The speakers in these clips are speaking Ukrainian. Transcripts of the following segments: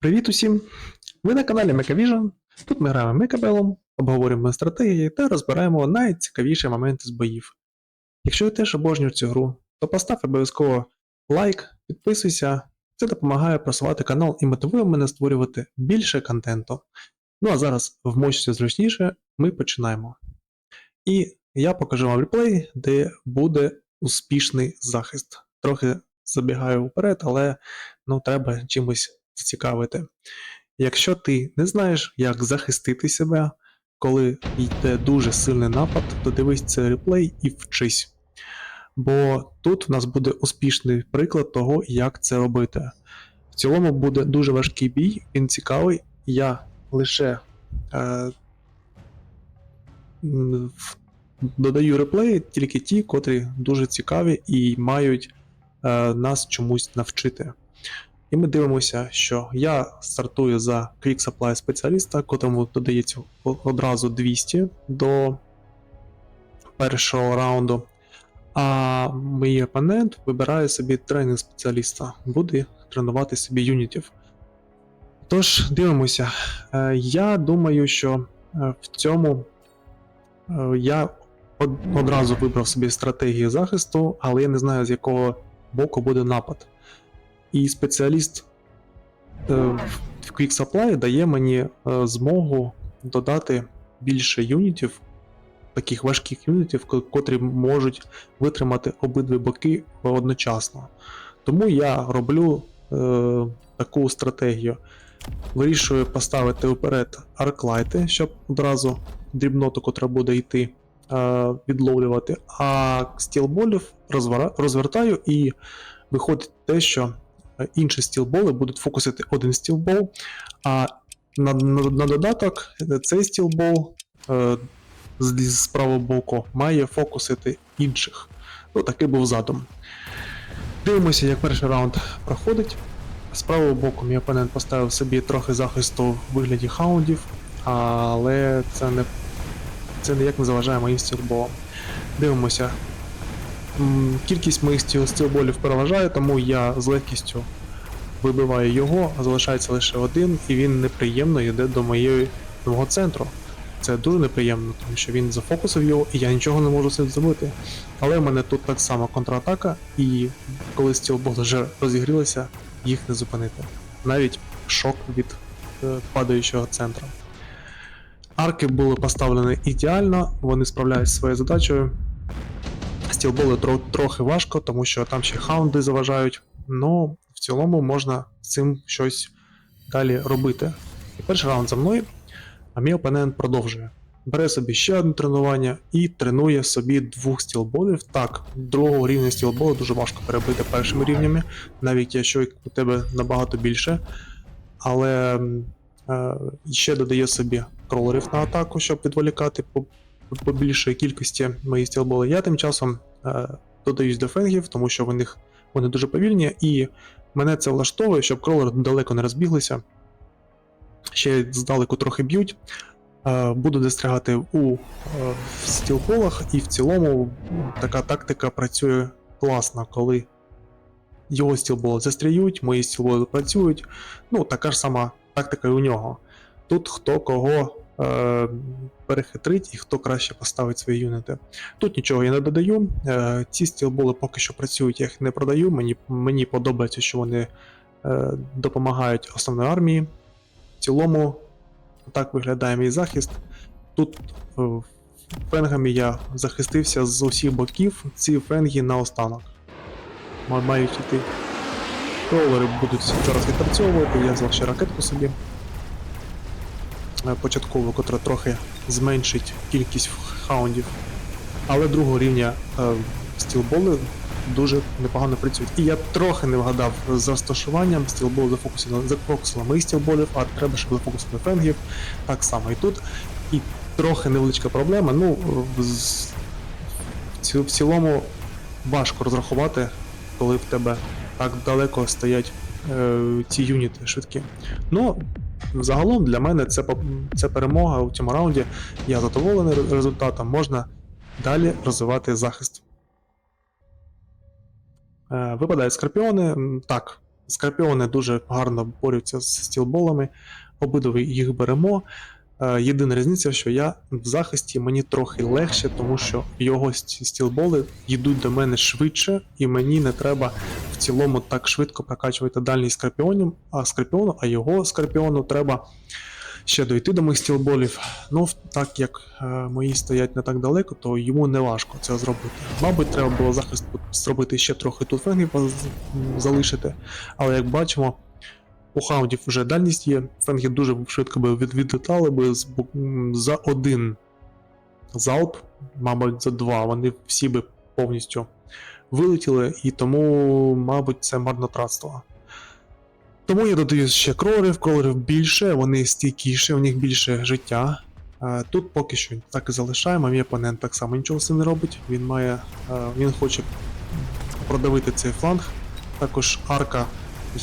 Привіт усім! Ви на каналі MechaVision. Тут ми граємо Мекабелом, обговорюємо стратегії та розбираємо найцікавіші моменти з боїв. Якщо ви теж обожнюєш цю гру, то постав обов'язково лайк, підписуйся, це допомагає просувати канал і мотивує мене створювати більше контенту. Ну а зараз вмочся зручніше, ми починаємо. І я покажу вам реплей, де буде успішний захист. Трохи забігаю вперед, але ну, треба чимось зацікавити. Якщо ти не знаєш, як захистити себе, коли йде дуже сильний напад, то дивись цей реплей і вчись. Бо тут в нас буде успішний приклад того, як це робити. В цілому буде дуже важкий бій, він цікавий. Я лише е, додаю реплеї тільки ті, котрі дуже цікаві і мають нас чомусь навчити. І ми дивимося, що я стартую за Quick Supply спеціаліста, котрому додається одразу 200 до першого раунду. А мій опонент вибирає собі тренінг спеціаліста, буде тренувати собі юнітів. Тож, дивимося. Е, Я думаю, що е, в цьому е, я одразу вибрав собі стратегію захисту, але я не знаю, з якого боку буде напад. І спеціаліст е, в- Quick Supply дає мені е, змогу додати більше юнітів, таких важких юнітів, котрі можуть витримати обидві боки одночасно. Тому я роблю е, таку стратегію. Вирішую поставити вперед арклайти, щоб одразу дрібноту, котра буде йти, відловлювати. А стілболів розвертаю і виходить те, що е, інші стілболи будуть фокусити один стілбол, а на, на, на додаток е, цей стілбол е, з, з правого боку має фокусити інших. Ну, такий був задум. Дивимося, як перший раунд проходить. З правого боку мій опонент поставив собі трохи захисту в вигляді хаундів, але це не, це ніяк не заважає моїм стілболам. Дивимося. Кількість моїх стілболів переважає, тому я з легкістю вибиваю його, а залишається лише один, і він неприємно йде до моєї до мого центру. Це дуже неприємно, тому що він зафокусив його, і я нічого не можу з цим зробити. Але в мене тут так само контратака, і коли стілболи вже розігрілися, їх не зупинити. Навіть шок від е, падаючого центру. Арки були поставлені ідеально, вони справляються своєю задачею. Стілболи тро- трохи важко, тому що там ще хаунди заважають. Ну, в цілому можна з цим щось далі робити. І перший раунд за мною, а мій опонент продовжує. Бере собі ще одне тренування і тренує собі двох стілболів. Так, другого рівня стілболу дуже важко перебити першими рівнями, навіть якщо у тебе набагато більше. Але е, ще додає собі кролерів на атаку, щоб відволікати по, по більшої кількості мої стілболи. Я тим часом е, додаюсь до фенгів, тому що в них вони дуже повільні, і мене це влаштовує, щоб кролери далеко не розбіглися. Ще здалеку трохи б'ють. Е, Буду застрягати у е, в стілболах, і в цілому така тактика працює класно, коли його стілболи застряють, мої стілболи працюють. Ну, така ж сама тактика і у нього. Тут хто кого е, перехитрить і хто краще поставить свої юнити. Тут нічого я не додаю. Е, ці стілболи поки що працюють, я їх не продаю. Мені, мені подобається, що вони е, допомагають основної армії. В цілому, так виглядає мій захист. Тут е, фенгами я захистився з усіх боків. Ці фенги наостанок. Ма- Мають йти. Кролери будуть зараз відпрацьовувати, я взяв ще ракетку собі. Е, Початкову, котра трохи зменшить кількість хаундів. Але другого рівня е, стілболи дуже непогано працюють. І я трохи не вгадав з розташуванням, стілбол зафокусили, зафокусили моїх стілболів, а треба, щоб зафокусили фенгів. Так само і тут. І трохи невеличка проблема. Ну, в в цілому важко розрахувати, коли в тебе так далеко стоять е, ці юніти швидкі. Ну, загалом для мене це, це перемога у цьому раунді. Я задоволений результатом. Можна далі розвивати захист. Е, Випадають скорпіони. Так, скорпіони дуже гарно борються з стілболами. Обидва їх беремо. Е, Єдина різниця, що я в захисті мені трохи легше, тому що його ст- стілболи йдуть до мене швидше, і мені не треба в цілому так швидко прокачувати дальність скорпіонів, а скорпіону, а його скорпіону треба ще дойти до моїх стілболів. Ну, так як е, мої стоять не так далеко, то йому не важко це зробити. Мабуть, треба було захист зробити ще трохи тут фенгів залишити. Але як бачимо, у хаундів вже дальність є. Фенги дуже швидко би від, відлітали би за один залп, мабуть, за два. Вони всі би повністю вилетіли, і тому, мабуть, це марнотратство. Тому я додаю ще кролерів, кролерів більше, вони стійкіші, у них більше життя. Е, Тут поки що так і залишаємо. Мій опонент так само нічого не робить. Він має. е, Він хоче продавити цей фланг. Також арка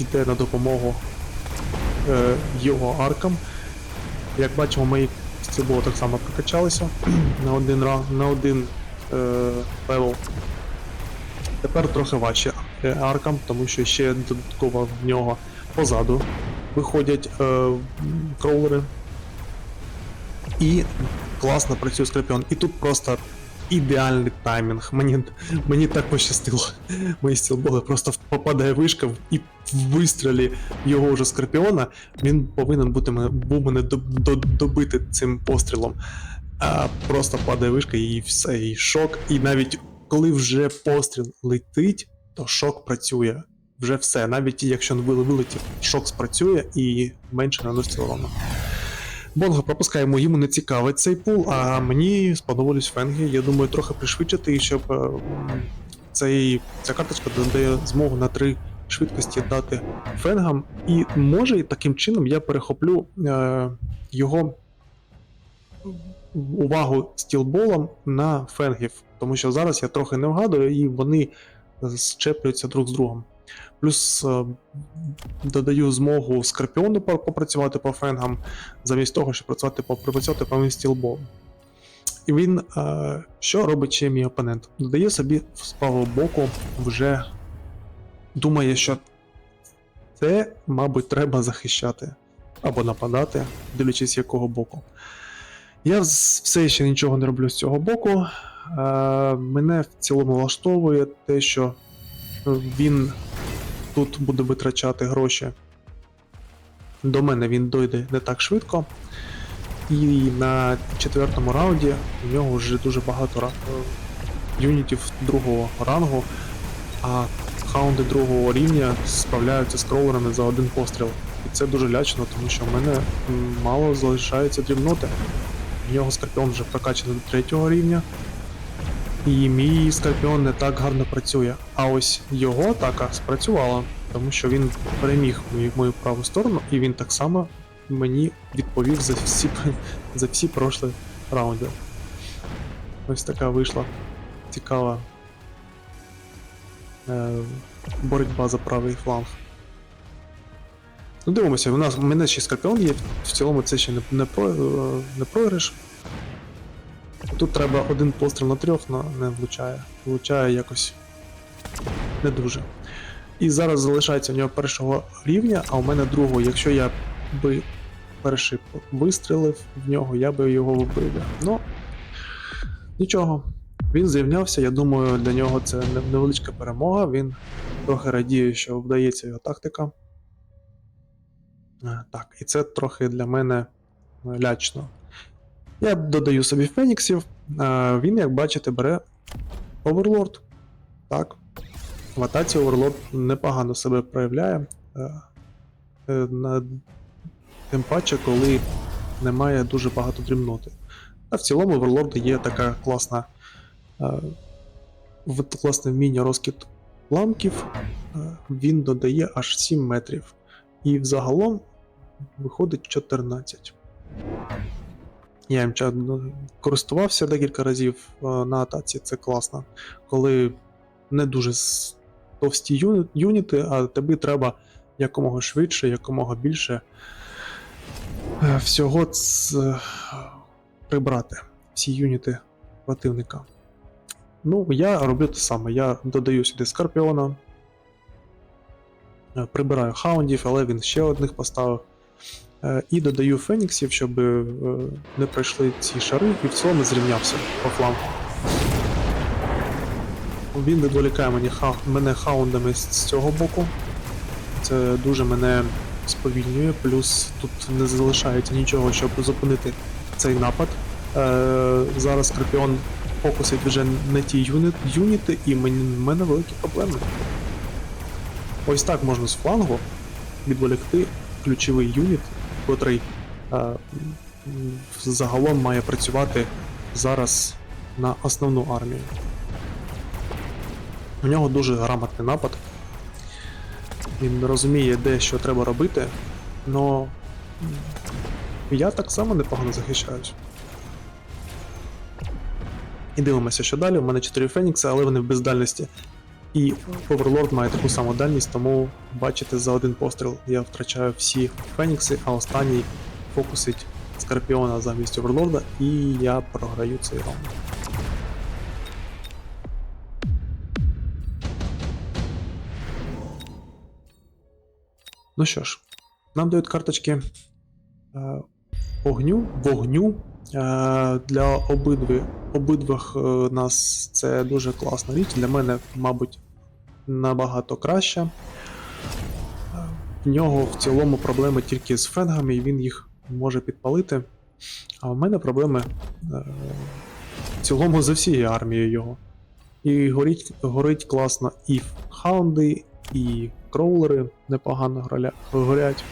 йде на допомогу його аркам. Як бачимо, мої стілболи так само прокачалися на один на один е, левел. Тепер трохи важче е, аркам, тому що ще додатково в нього позаду виходять е, кроулери. І класно працює скорпіон. І тут просто ідеальний таймінг. Мені, мені так пощастило. Мої стілболи просто попадає вишка і в вистрілі його вже скорпіона. Він повинен бути був мене до, до, добити цим пострілом. А просто падає вишка і все, і шок. І навіть коли вже постріл летить, то шок працює. Вже все. Навіть якщо він вилетів, шок спрацює і менше наносить урону. Бонго пропускаємо, йому не цікавий цей пул, а мені сподобались фенги. Я думаю, трохи пришвидшити, щоб е, цей, ця карточка додає змогу на три швидкості дати фенгам. І може таким чином я перехоплю е, його увагу стілболом на фенгів, тому що зараз я трохи не вгадую, і вони щеплюються друг з другом. Плюс е, додаю змогу Скорпіону попрацювати по фенгам, замість того, щоб працювати по працювати по моїм. І він е, що робить ще мій опонент? Додає собі з правого боку вже думає, що це, мабуть, треба захищати або нападати, дивлячись якого боку. Я все ще нічого не роблю з цього боку. Е, мене в цілому влаштовує те, що він тут буде витрачати гроші. До мене він дойде не так швидко. І на четвертому раунді у нього вже дуже багато е, юнітів другого рангу, а хаунди другого рівня справляються з кроулерами за один постріл. І це дуже лячно, тому що в мене мало залишається дрібноти. В нього скорпіон вже прокачаний до третього рівня. І мій скорпіон не так гарно працює. А ось його атака спрацювала, тому що він переміг мою, мою праву сторону, і він так само мені відповів за всі, за всі прошлі раунди. Ось така вийшла цікава е, боротьба за правий фланг. Ну, дивимося, у нас у мене ще скорпіон є, в цілому це ще не, не, про, е, не програш. Тут треба один постріл на трьох, але не влучає. Влучає якось не дуже. І зараз залишається в нього першого рівня, а у мене другого. Якщо я би перший вистрілив в нього, я би його вбив. Ну, нічого. Він зрівнявся, я думаю, для нього це невеличка перемога. Він трохи радіє, що вдається його тактика. Е, Так, і це трохи для мене лячно. Я додаю собі феніксів. Е, Він, як бачите, бере Оверлорд. Так. В атаці Оверлорд непогано себе проявляє. Е, е, Тим паче, коли немає дуже багато дрібноти. А в цілому Оверлорда є така класна. Класне вміння розкид ламків. Він додає аж 7 метрів. І взагалом виходить 14. Я їм ну, користувався декілька разів е, на атаці, це класно. Коли не дуже товсті юніти, а тобі треба якомога швидше, якомога більше е, всього ц- прибрати всі юніти противника. Ну, я роблю те саме. Я додаю сюди Скорпіона, Е, Прибираю хаундів, але він ще одних поставив. Е, І додаю феніксів, щоб е, не пройшли ці шари, і в цілому зрівнявся по флангу. Він відволікає мені ха- мене хаундами з цього боку. Це дуже мене сповільнює, плюс тут не залишається нічого, щоб зупинити цей напад. Е, зараз Скорпіон фокусить вже не ті юнит, юніти, і в мене великі проблеми. Ось так можна з флангу відволікти ключовий юніт, котрий е, загалом має працювати зараз на основну армію. У нього дуже грамотний напад. Він розуміє, де що треба робити, але я так само непогано захищаюсь. І дивимося, що далі. У мене 4 Фенікси, але вони в бездальності. І Оверлорд має таку саму дальність, тому бачите, за один постріл я втрачаю всі Фенікси, а останній фокусить Скорпіона замість Оверлорда, і я програю цей раунд. Ну що ж, нам дають карточки е, огню, вогню. Е, для обидві, обидвих е, нас це дуже класна річ. Для мене, мабуть, набагато краща. Е, В нього в цілому проблеми тільки з фенгами, і він їх може підпалити. А в мене проблеми е, в цілому з всією армією його. І горить, горить класно і хаунди, і кроулери непогано горять.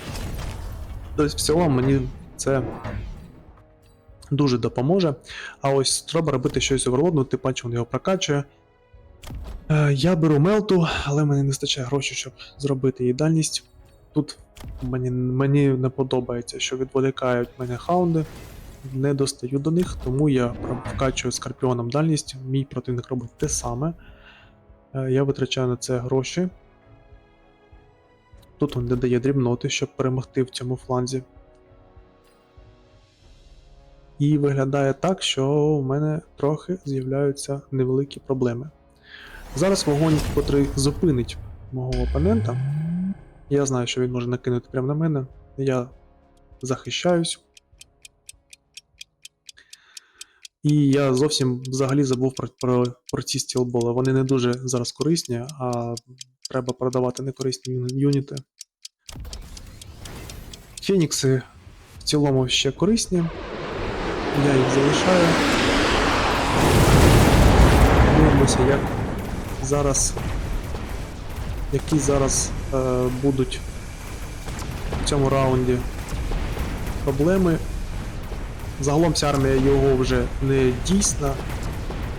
Тобто, в цілому мені це дуже допоможе. А ось треба робити щось оверлодну, ти бачиш, він його прокачує. Е, я беру мелту, але мені не вистачає грошей, щоб зробити її дальність. Тут мені, мені не подобається, що відволікають мене хаунди. Не достаю до них, тому я вкачую скорпіоном дальність. Мій противник робить те саме. Е, Я витрачаю на це гроші. Тут він додає дрібноти, щоб перемогти в цьому фланзі. І виглядає так, що у мене трохи з'являються невеликі проблеми. Зараз вогонь, котрий зупинить мого опонента. Я знаю, що він може накинути прямо на мене. Я захищаюсь. І я зовсім взагалі забув про, про, про ці стілболи. Вони не дуже зараз корисні, а треба продавати некорисні юніти. Фенікси в цілому ще корисні. Я їх залишаю. Дивимося, як зараз. Які зараз е, будуть в цьому раунді проблеми. Загалом ця армія його вже не дійсна.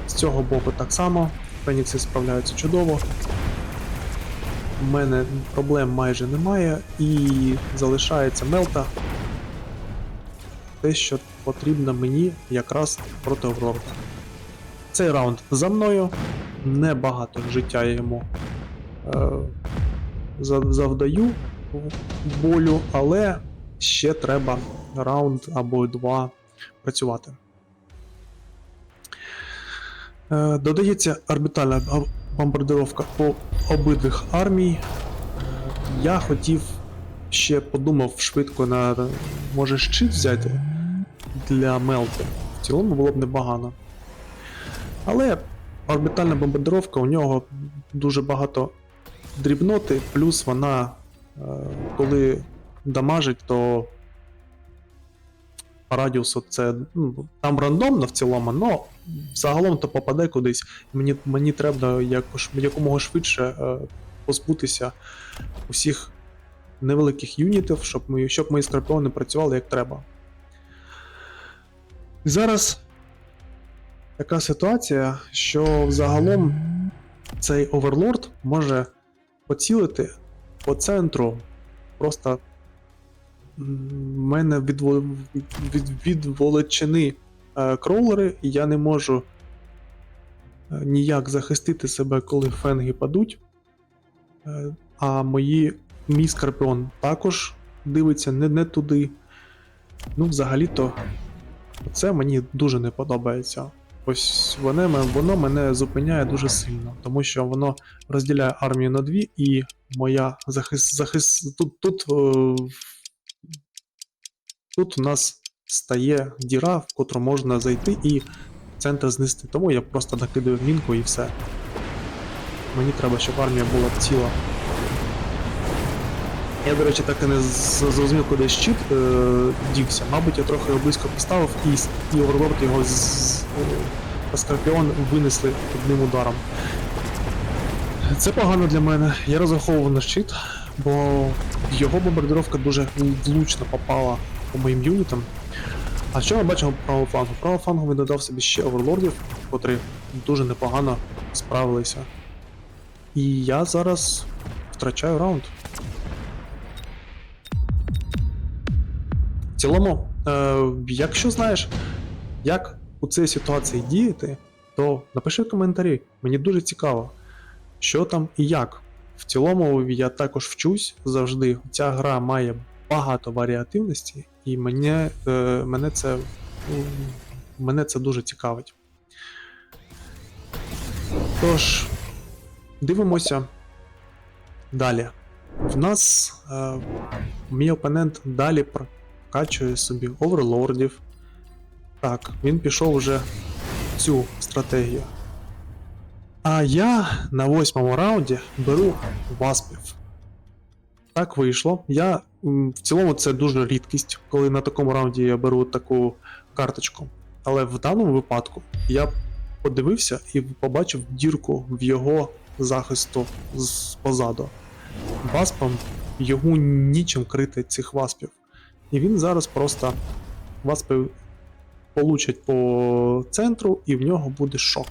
З цього боку так само. Фенікси справляються чудово. У мене проблем майже немає і залишається мелта. Те, що потрібно мені якраз проти Оврорда. Цей раунд за мною. Небагато життя я йому е, завдаю болю, але ще треба раунд або два працювати. Е, додається орбітальна бомбардировка по обидвих армій. Я хотів ще подумав швидко на може щит взяти для мелти. В цілому було б непогано. Але орбітальна бомбардировка у нього дуже багато дрібноти, плюс вона, е, коли дамажить, то по радіусу це ну, там рандомно в цілому, але загалом то попаде кудись. Мені, мені треба якось, якомога швидше е, позбутися усіх невеликих юнітів, щоб, ми, щоб мої скорпіони працювали як треба. Зараз така ситуація, що загалом цей оверлорд може поцілити по центру. Просто мене відво... від... відволечені е, кроулери, і я не можу е, ніяк захистити себе, коли фенги падуть. Е, а мої мій скорпіон також дивиться не, не туди. Ну, взагалі-то, це мені дуже не подобається. Ось воно, воно мене зупиняє дуже сильно, тому що воно розділяє армію на дві, і моя захист, захист тут, тут, е, тут у нас стає діра, в котру можна зайти і центр знести. Тому я просто накидаю мінку і все. Мені треба, щоб армія була ціла. Я, до речі, так і не зрозумів, куди щит е, дівся. Мабуть, я трохи його близько поставив і, Оверлорд його з, з е, Скорпіон винесли одним ударом. Це погано для мене. Я розраховував на щит, бо його бомбардировка дуже влучно попала по моїм юнітам. А що ми бачимо по правого флангу? Правого флангу він додав собі ще оверлордів, котрі дуже непогано справилися. І я зараз втрачаю раунд. Цілому, е, якщо знаєш, як у цій ситуації діяти, то напиши в коментарі. Мені дуже цікаво, що там і як. В цілому я також вчусь завжди. Ця гра має багато варіативності, і мене, е, мене, це, м, мене це дуже цікавить. Тож, дивимося далі. В нас е, мій опонент далі прокачує собі оверлордів. Так, він пішов вже в цю стратегію. А я на восьмому раунді беру васпів. Так вийшло. Я в цілому це дуже рідкість, коли на такому раунді я беру таку карточку. Але в даному випадку я подивився і побачив дірку в його захисту з позаду. Васпам йому нічим крити цих васпів. І він зараз просто васпи получать по центру, і в нього буде шок.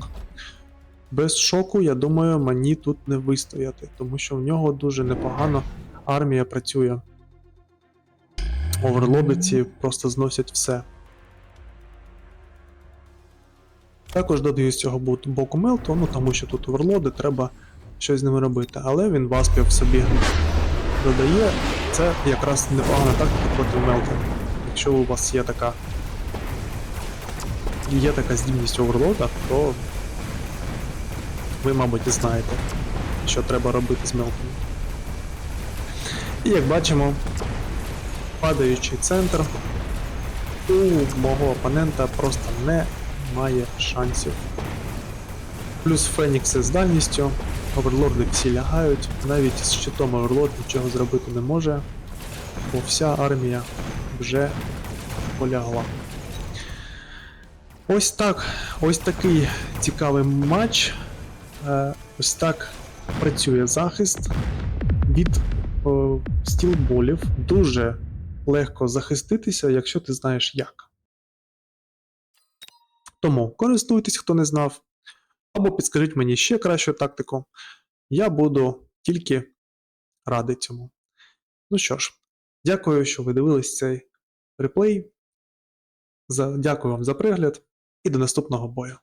Без шоку, я думаю, мені тут не вистояти, тому що в нього дуже непогано армія працює. Оверлобиці просто зносять все. Також додаю з цього боку мелту, ну тому що тут оверлоди, треба щось з ними робити. Але він васпів собі додає. Це якраз непогана тактика проти мелта. Якщо у вас є така. Є така здібність оверлода, то ви, мабуть, і знаєте, що треба робити з мелком. І як бачимо, падаючий центр у мого опонента просто немає шансів. Плюс Фенікси з дальністю, оверлорди всі лягають, навіть з щитом оверлорд нічого зробити не може, бо вся армія вже полягла. Ось так, ось такий цікавий матч. Е, Ось так працює захист від о, стілболів. Дуже легко захиститися, якщо ти знаєш як. Тому користуйтесь, хто не знав, або підскажіть мені ще кращу тактику. Я буду тільки радий цьому. Ну що ж, дякую, що ви дивились цей реплей. Дякую вам за пригляд і до наступного бою.